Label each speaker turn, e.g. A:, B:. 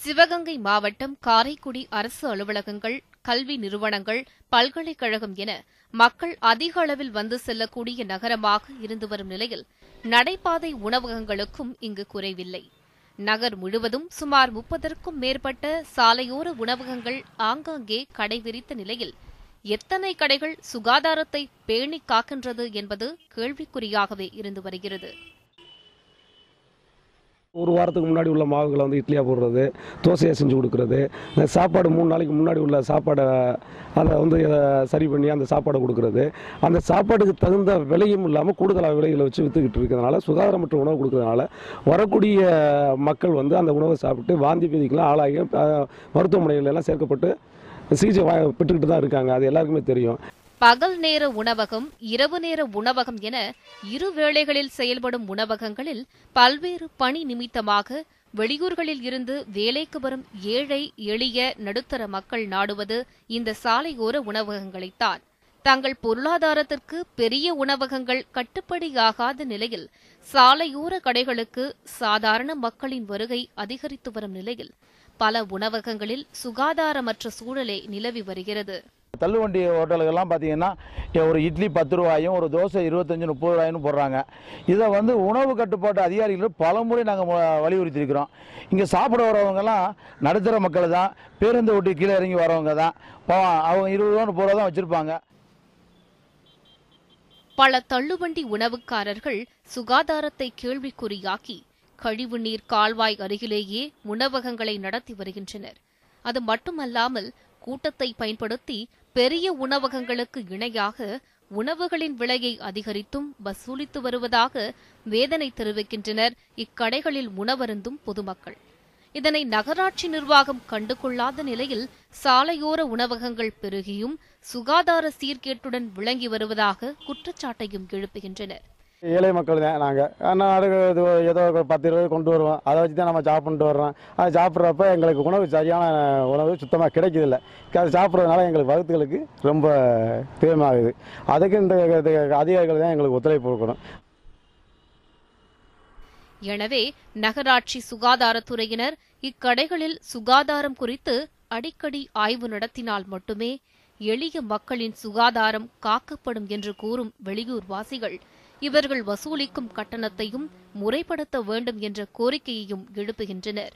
A: சிவகங்கை மாவட்டம் காரைக்குடி அரசு அலுவலகங்கள் கல்வி நிறுவனங்கள் பல்கலைக்கழகம் என மக்கள் அதிக அளவில் வந்து செல்லக்கூடிய நகரமாக இருந்து வரும் நிலையில் நடைபாதை உணவகங்களுக்கும் இங்கு குறைவில்லை. நகர் முழுவதும் சுமார் முப்பதற்கும் மேற்பட்ட சாலையோர உணவகங்கள் ஆங்காங்கே கடை விரித்த நிலையில் எத்தனை கடைகள் சுகாதாரத்தை பேணி காக்கின்றது என்பது கேள்விக்குறியாகவே இருந்து வருகிறது.
B: ஒரு வாரத்துக்கு முன்னாடி உள்ள மாவுகளை வந்து இட்லியாக போடுறது தோசையாக செஞ்சு கொடுக்குறது. இந்த சாப்பாடு மூணு நாளைக்கு முன்னாடி உள்ள சாப்பாடை அதை வந்து சரி பண்ணி அந்த சாப்பாடை கொடுக்குறது. அந்த சாப்பாட்டுக்கு தகுந்த விலையும் இல்லாமல் கூடுதலாக விலைகளை வச்சு விற்றுக்கிட்டு இருக்கிறதுனால சுகாதாரமற்ற உணவு கொடுக்கறதுனால வரக்கூடிய மக்கள் வந்து அந்த உணவை சாப்பிட்டு வாந்தி பேதிக்கெலாம் ஆளாகி அஹ், மருத்துவமனைகள் எல்லாம் சேர்க்கப்பட்டு சிகிச்சை பெற்றுக்கிட்டு தான் இருக்காங்க. அது எல்லாருக்குமே தெரியும்.
A: பகல் நேர உணவகம் இரவு நேர உணவகம் என இரு வேளைகளில் செயல்படும் உணவகங்களில் பல்வேறு பணி நிமித்தமாக வெளியூர்களில் இருந்து வேலைக்கு வரும் ஏழை எளிய நடுத்தர மக்கள் நாடுவது இந்த சாலையோர உணவகங்களைத்தான். தங்கள் பொருளாதாரத்திற்கு பெரிய உணவகங்கள் கட்டுப்படியாகாத நிலையில் சாலையோர கடைகளுக்கு சாதாரண மக்களின் வருகை அதிகரித்து வரும் நிலையில் பல உணவகங்களில் சுகாதாரமற்ற சூழலே நிலவி வருகிறது.
C: தள்ளுவண்டி ஹோட்டலுக்கெல்லாம் பார்த்தீங்கன்னா ஒரு இட்லி பத்து ரூபாயும் ஒரு தோசை இருபத்தஞ்சி முப்பது ரூபாயும் போடுறாங்க. இதை வந்து உணவு கட்டுப்பாட்டு அதிகாரிகள் பல முறை நாங்கள் வலியுறுத்தியிருக்கிறோம். இங்கே சாப்பிட வரவங்கெல்லாம் நடுத்தர மக்கள் தான் பேருந்து விட்டு கீழே இறங்கி வரவங்க தான். அவங்க இருபது ரூபா முப்பது ரூபா தான் வச்சுருப்பாங்க.
A: பல தள்ளுவண்டி உணவுக்காரர்கள் சுகாதாரத்தை கேள்விக்குறியாக்கி கழிவுநீர் கால்வாய் அருகிலேயே உணவகங்களை நடத்தி வருகின்றனர். அது மட்டுமல்லாமல் கூட்டத்தை பயன்படுத்தி பெரிய உணவகங்களுக்கு இணையாக உணவுகளின் விலையை அதிகரித்தும் வசூலித்து வருவதாக வேதனை தெரிவிக்கின்றனர் இக்கடைகளில் உணவருந்தும் பொதுமக்கள். இதனை நகராட்சி நிர்வாகம் கண்டுகொள்ளாத நிலையில் சாலையோர உணவகங்கள் பெருகியும் சுகாதார சீர்கேட்டுடன் விளங்கி வருவதாக குற்றச்சாட்டையும் எழுப்புகின்றனர்.
D: ஏழை மக்கள் தான் நாங்கள் ஆனால் அடுக்கு இது ஏதோ ஒரு பத்து இருபது கொண்டு வருவோம். அதை வச்சு தான் நம்ம சாப்பிட்டு வர்றோம். அதை சாப்பிட்றப்ப எங்களுக்கு உணவு சரியான உணவு சுத்தமாக கிடைக்கிறதில்ல அது சாப்பிட்றதுனால எங்களுக்கு வகுத்துகளுக்கு ரொம்ப தீவிரமாகுது அதுக்கு இந்த அதிகாரிகள் தான் எங்களுக்கு ஒத்துழைப்பு கொடுக்கணும்.
A: எனவே நகராட்சி சுகாதாரத்துறையினர் இக்கடைகளில் சுகாதாரம் குறித்து அடிக்கடி ஆய்வு நடத்தினால் மட்டுமே எளிய மக்களின் சுகாதாரம் காக்கப்படும் என்று கூறும் வெளியூர் வாசிகள் இவர்கள் வசூலிக்கும் கட்டணத்தையும் முறைப்படுத்த வேண்டும் என்ற கோரிக்கையையும் எழுப்புகின்றனர்.